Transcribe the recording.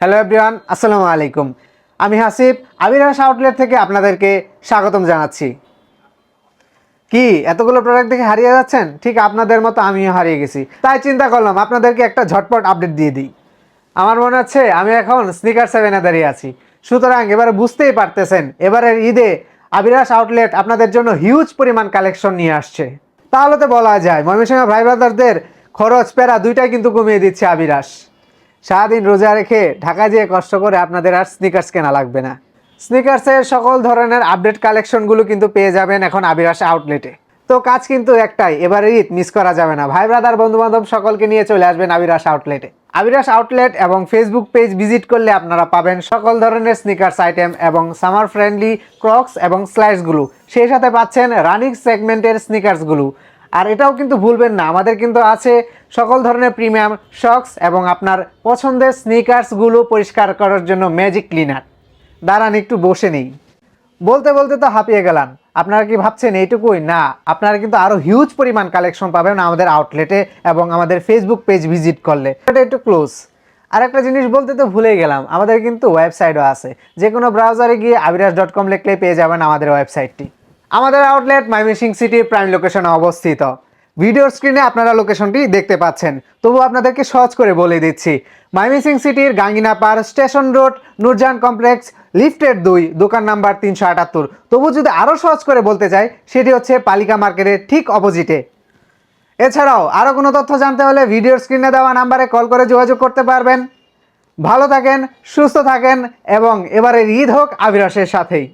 Hello everyone আসসালামু আলাইকুম আমি হাসিব আবিরাস আউটলেট থেকে আপনাদেরকে স্বাগতম জানাচ্ছি। কি, এতগুলো প্রোডাক্ট দেখে হারিয়ে যাচ্ছেন? ঠিক আপনাদের মতো আমিও হারিয়ে গেছি। তাই চিন্তা করলাম, আপনাদেরকে একটা ঝটপট আপডেট দিয়ে দিই। আমার মনে হচ্ছে, আমি এখন স্নিকার সেভেনে দাঁড়িয়ে আছি। সুতরাং এবারে বুঝতেই পারতেছেন, এবারের ঈদে আবিরাস আউটলেট আপনাদের জন্য হিউজ পরিমাণ কালেকশন নিয়ে আসছে। তাহলে তো বলা যায়, ময়মনসিংহ ভাই ব্রাদারদের খরচ প্যারা দুইটাই কিন্তু কমিয়ে দিচ্ছে আবিরাস সারাদিন রোজা রেখে ঢাকা যেয়ে কষ্ট করে আপনাদের আর স্নিকার্স কেনা লাগবে না। স্নিকার্সের সকল ধরনের আপডেট কালেকশনগুলো কিন্তু পেয়ে যাবেন এখন আবিরাস আউটলেটে তো কাজ কিন্তু একটাই এবারে ঈদ মিস করা যাবে না। ভাই ব্রাদার বন্ধু বান্ধব সকলকে নিয়ে চলে আসবেন আবিরাস আউটলেটে আবিরাস আউটলেট এবং ফেসবুক পেজ ভিজিট করলে আপনারা পাবেন সকল ধরনের স্নিকার্স আইটেম এবং সামার ফ্রেন্ডলি ক্রক্স এবং স্লাইসগুলো সেই সাথে পাচ্ছেন রানিং সেগমেন্টের স্নিকার্সগুলো আর এটাও কিন্তু ভুলবেন না। আমাদের কিন্তু আছে সকল ধরনের প্রিমিয়াম শক্স এবং আপনার পছন্দের স্নিকার্সগুলো পরিষ্কার করার জন্য ম্যাজিক ক্লিনার দাঁড়ান, একটু বসে নেই। বলতে বলতে তো হাঁপিয়ে গেলাম। আপনারা কি ভাবছেন এইটুকুই? না, আপনারা কিন্তু আরও হিউজ পরিমাণ কালেকশন পাবেন আমাদের আউটলেটে এবং আমাদের ফেসবুক পেজ ভিজিট করলে। এটা একটু ক্লোজ আর একটা জিনিস বলতে তো ভুলেই গেলাম, আমাদের কিন্তু ওয়েবসাইটও আছে। যে কোনো ব্রাউজারে গিয়ে আবিরাজ ডট কম লিখলেই পেয়ে যাবেন আমাদের ওয়েবসাইটটি আমাদের আউটলেট মাইমিসিং সিটির প্রাইম লোকেশনে অবস্থিত। ভিডিওর স্ক্রিনে আপনারা লোকেশনটি দেখতে পাচ্ছেন। তবু আপনাদেরকে সহজ করে বলে দিচ্ছি। মাইমিসিং সিটির Ganginapar station road, Nurjahan complex, লিফটের দুই, দোকান নাম্বার তিনশো আটাত্তর। তবু যদি আরও সহজ করে বলতে চাই, সেটি হচ্ছে পালিকা মার্কেটের ঠিক অপোজিটে এছাড়াও আরও কোনো তথ্য জানতে হলে ভিডিওর স্ক্রিনে দেওয়া নাম্বারে কল করে যোগাযোগ করতে পারবেন। ভালো থাকেন, সুস্থ থাকেন, এবং এবারের ঈদ হোক আবিরাসের সাথেই।